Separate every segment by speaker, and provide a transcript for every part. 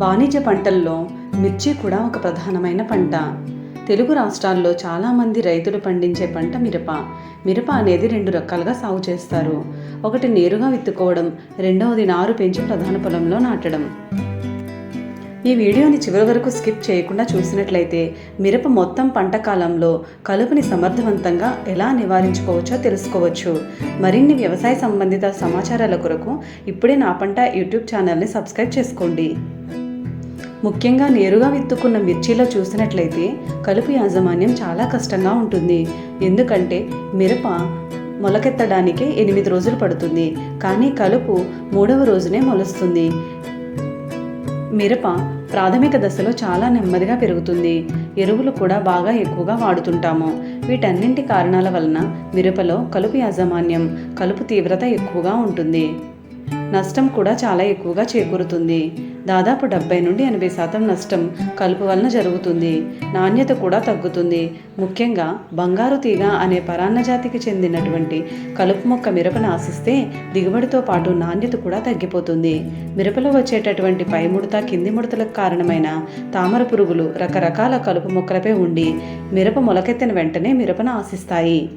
Speaker 1: వాణిజ్య పంటల్లో మిర్చి కూడా ఒక ప్రధానమైన పంట. తెలుగు రాష్ట్రాల్లో చాలామంది రైతులు పండించే పంట మిరప. మిరప అనేది రెండు రకాలుగా సాగు చేస్తారు. ఒకటి నేరుగా విత్తుకోవడం రెండవది నారు పెంచి ప్రధాన పొలంలో నాటడం. ఈ వీడియోని చివరి వరకు స్కిప్ చేయకుండా చూసినట్లయితే మిరప మొత్తం పంట కాలంలో కలుపుని సమర్థవంతంగా ఎలా నివారించుకోవచ్చో తెలుసుకోవచ్చు. మరిన్ని వ్యవసాయ సంబంధిత సమాచారాల కొరకు ఇప్పుడే నా పంట యూట్యూబ్ ఛానల్ని సబ్స్క్రైబ్ చేసుకోండి. ముఖ్యంగా నేరుగా విత్తుకున్న మిర్చిలో చూసినట్లయితే కలుపు యాజమాన్యం చాలా కష్టంగా ఉంటుంది. ఎందుకంటే మిరప మొలకెత్తడానికి ఎనిమిది రోజులు పడుతుంది. కానీ కలుపు మూడవ రోజునే మొలుస్తుంది. మిరప ప్రాథమిక దశలో చాలా నెమ్మదిగా పెరుగుతుంది. ఎరువులు కూడా బాగా ఎక్కువగా వాడుతుంటాము. వీటన్నింటి కారణాల వలన మిరపలో కలుపు యాజమాన్యం కలుపు తీవ్రత ఎక్కువగా ఉంటుంది. నష్టం కూడా చాలా ఎక్కువగా చేకూరుతుంది. దాదాపు డెబ్బై నుండి ఎనభై శాతం నష్టం కలుపు వలన జరుగుతుంది. నాణ్యత కూడా తగ్గుతుంది. ముఖ్యంగా బంగారు తీగ అనే పరాన్న జాతికి చెందినటువంటి కలుపు మొక్క మిరపను ఆశిస్తే దిగుబడితో పాటు నాణ్యత కూడా తగ్గిపోతుంది. మిరపలో వచ్చేటటువంటి పై ముడత కింది ముడతలకు కారణమైన తామర పురుగులు రకరకాల కలుపు మొక్కలపై ఉండి మిరప మొలకెత్తిన వెంటనే మిరపను ఆశిస్తాయి.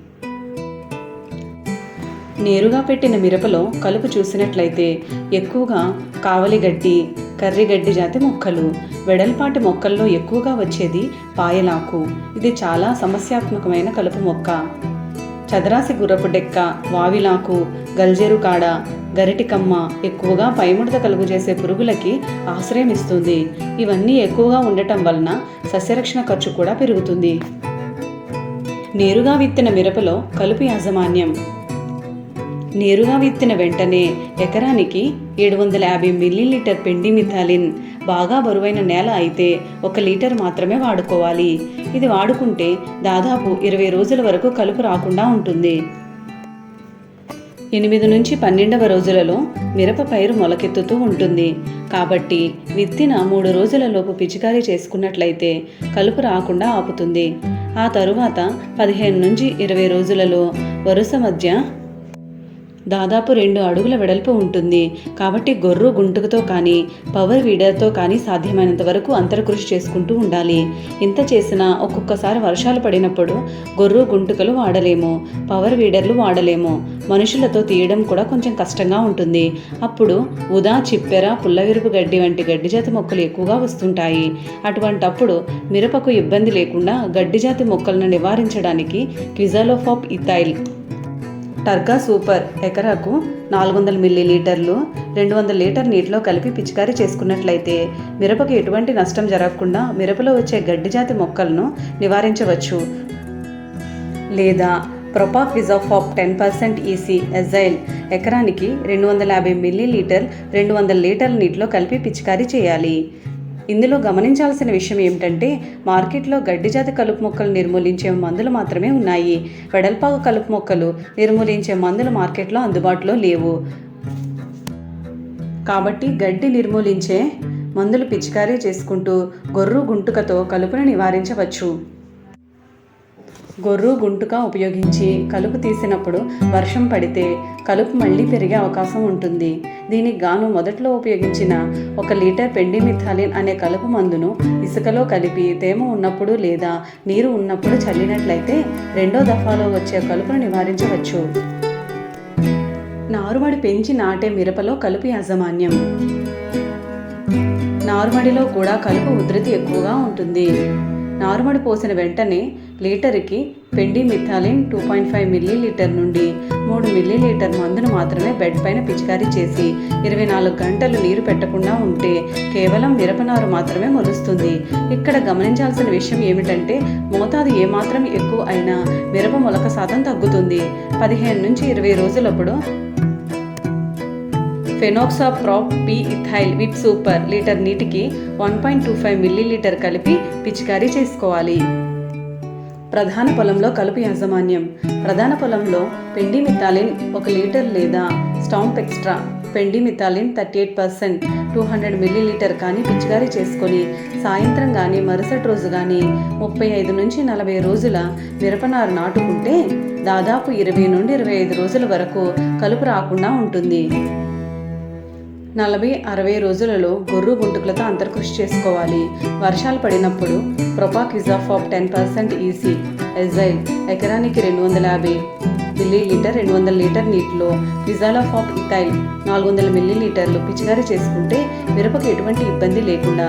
Speaker 1: నేరుగా పెట్టిన మిరపలో కలుపు చూసినట్లయితే ఎక్కువగా కావలిగడ్డి కర్రిగడ్డి జాతి మొక్కలు వెడల్పాటి మొక్కల్లో ఎక్కువగా వచ్చేది పాయలాకు. ఇది చాలా సమస్యాత్మకమైన కలుపు మొక్క. చదరాసి గుర్రపు డెక్క వావిలాకు గల్జేరు కాడ గరిటికమ్మ ఎక్కువగా పైముడత కలుగు చేసే పురుగులకి ఆశ్రయం ఇస్తుంది ఇవన్నీ ఎక్కువగా ఉండటం వలన సస్యరక్షణ ఖర్చు కూడా పెరుగుతుంది. నేరుగా విత్తిన మిరపలో కలుపు యాజమాన్యం. నేరుగా విత్తిన వెంటనే ఎకరానికి ఏడు వందల యాభై మిల్లీలీటర్ పెండి మిథాలిన్ బాగా బరువైన నేల అయితే ఒక లీటర్ మాత్రమే వాడుకోవాలి. ఇది వాడుకుంటే దాదాపు ఇరవై రోజుల వరకు కలుపు రాకుండా ఉంటుంది. ఎనిమిది నుంచి పన్నెండవ రోజులలో మిరప పైరు మొలకెత్తుతూ ఉంటుంది. కాబట్టి విత్తిన మూడు రోజులలోపు పిచికారీ చేసుకున్నట్లయితే కలుపు రాకుండా ఆపుతుంది. ఆ తరువాత పదిహేను నుంచి ఇరవై రోజులలో వరుస మధ్య దాదాపు రెండు అడుగుల వెడల్పు ఉంటుంది. కాబట్టి గొర్రు గుంటుకతో కానీ పవర్ వీడర్తో కానీ సాధ్యమైనంత వరకు అంతర్కృషి చేసుకుంటూ ఉండాలి. ఇంత చేసినా ఒక్కొక్కసారి వర్షాలు పడినప్పుడు గొర్రు గుంటుకలు వాడలేము పవర్ వీడర్లు వాడలేము. మనుషులతో తీయడం కూడా కొంచెం కష్టంగా ఉంటుంది. అప్పుడు ఉదా చిప్పెర పుల్లవిరుపు గడ్డి వంటి గడ్డి జాతి మొక్కలు ఎక్కువగా వస్తుంటాయి. అటువంటప్పుడు మిరపకు ఇబ్బంది లేకుండా గడ్డి జాతి మొక్కలను నివారించడానికి క్విజాలోఫాప్ ఇథైల్ టర్గా సూపర్ ఎకరాకు నాలుగు వందల మిల్లీ లీటర్లు రెండు వందల లీటర్ నీటిలో కలిపి పిచికారీ చేసుకున్నట్లయితే మిరపకు ఎటువంటి నష్టం జరగకుండా మిరపలో వచ్చే గడ్డి జాతి మొక్కలను నివారించవచ్చు. లేదా propaquizafop ten percent EC agile ఎకరానికి రెండు వందల యాభై మిల్లీ లీటర్ రెండు వందల లీటర్ల నీటిలో కలిపి పిచికారీ చేయాలి. ఇందులో గమనించాల్సిన విషయం ఏమిటంటే మార్కెట్లో గడ్డి జాతి కలుపు మొక్కలు నిర్మూలించే మందులు మాత్రమే ఉన్నాయి. వెడల్పాకు కలుపు మొక్కలు నిర్మూలించే మందులు మార్కెట్లో అందుబాటులో లేవు. కాబట్టి గడ్డి నిర్మూలించే మందులు పిచికారీ చేసుకుంటూ గొర్రు గుంటుకతో కలుపును నివారించవచ్చు. గొర్రు గుంటుక ఉపయోగించి కలుపు తీసినప్పుడు వర్షం పడితే కలుపు మళ్ళీ పెరిగే అవకాశం ఉంటుంది. దీనికి గాను మొదట్లో ఉపయోగించిన ఒక లీటర్ పెండిమిథాలిన్ అనే కలుపు మందును ఇసుకలో కలిపి తేమ ఉన్నప్పుడు లేదా నీరు ఉన్నప్పుడు చల్లినట్లయితే రెండో దఫాలో వచ్చే కలుపును నివారించవచ్చు. నారుమడి పెంచి నాటే మిరపలో కలుపు యాజమాన్యం. నారుమడిలో కూడా కలుపు ఉధృతి ఎక్కువగా ఉంటుంది. నారుమడి పోసిన వెంటనే లీటర్కి pendimethalin two point five millilitre నుండి మూడు మిల్లీ లీటర్ మందును మాత్రమే బెడ్ పైన పిచికారీ చేసి ఇరవై నాలుగు గంటలు నీరు పెట్టకుండా ఉంటే కేవలం మిరపనారు మాత్రమే మొలుస్తుంది. ఇక్కడ గమనించాల్సిన విషయం ఏమిటంటే మోతాదు ఏమాత్రం ఎక్కువ అయినా మిరప మొలక శాతం తగ్గుతుంది. పదిహేను నుంచి ఇరవై రోజులప్పుడు fenoxaprop P ethyl with super litre నీటికి one point two five millilitre కలిపి పిచికారీ చేసుకోవాలి. ప్రధాన పొలంలో కలుపు యాజమాన్యం. ప్రధాన పొలంలో పెండి మిథాలిన్ ఒక లీటర్ లేదా stamp extra. Pendimethalin thirty eight percent two hundred millilitre కానీ పిచికారీ చేసుకొని సాయంత్రం కానీ మరుసటి రోజు కానీ ముప్పై ఐదు నుంచి నలభై రోజుల మిరపనారు నాటుకుంటే దాదాపు ఇరవై నుండి ఇరవై ఐదు రోజుల వరకు కలుపు రాకుండా ఉంటుంది. నలభై అరవై రోజులలో గొర్రు గుంటుకులతో అంతర్కృషి చేసుకోవాలి. వర్షాలు పడినప్పుడు propaquizafop ten percent EC agile ఎకరానికి రెండు వందల యాభై మిల్లీ లీటర్ రెండు వందల లీటర్ నీటిలో క్విజాలాఫాప్ ఇథైల్ నాలుగు వందల మిల్లీ లీటర్లు పిచికారీ చేసుకుంటే మిరపకు ఎటువంటి ఇబ్బంది లేకుండా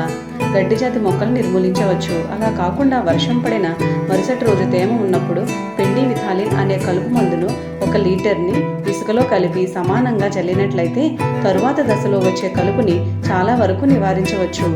Speaker 1: గడ్డి జాతి మొక్కలు నిర్మూలించవచ్చు. అలా కాకుండా వర్షం పడిన మరుసటి రోజు తేమ ఉన్నప్పుడు పెండి విథాలిన్ అనే కలుపు మందును ఒక లీటర్ని ఇసుకలో కలిపి సమానంగా చల్లినట్లయితే తరువాత దశలో వచ్చే కలుపుని చాలా వరకు నివారించవచ్చు.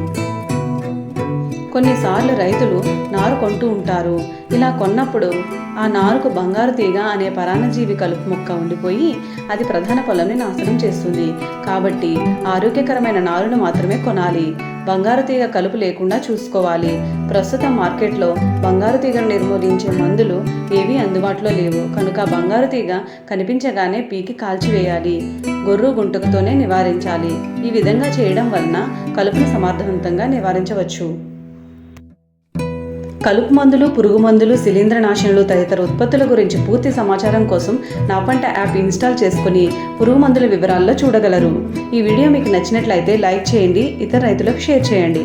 Speaker 1: కొన్నిసార్లు రైతులు నారు కొంటూ ఉంటారు. ఇలా కొన్నప్పుడు ఆ నారుకు బంగారు తీగ అనే పరాన్నజీవి కలుపు మొక్క ఉండిపోయి అది ప్రధాన పొలంని నాశనం చేస్తుంది. కాబట్టి ఆరోగ్యకరమైన నారును మాత్రమే కొనాలి. బంగారు తీగ కలుపు లేకుండా చూసుకోవాలి. ప్రస్తుతం మార్కెట్లో బంగారు తీగను నిర్మూలించే మందులు ఏవీ అందుబాటులో లేవు. కనుక బంగారు తీగ కనిపించగానే పీకి కాల్చివేయాలి గొర్రు గుంటకుతోనే నివారించాలి. ఈ విధంగా చేయడం వలన కలుపును సమర్థవంతంగా నివారించవచ్చు. కలుపు మందులు పురుగు మందులు శిలీంద్రనాశనలు తదితర ఉత్పత్తుల గురించి పూర్తి సమాచారం కోసం నా పంట యాప్ ఇన్స్టాల్ చేసుకుని పురుగు మందుల వివరాల్లో చూడగలరు. ఈ వీడియో మీకు నచ్చినట్లయితే లైక్ చేయండి ఇతర రైతులకు షేర్ చేయండి.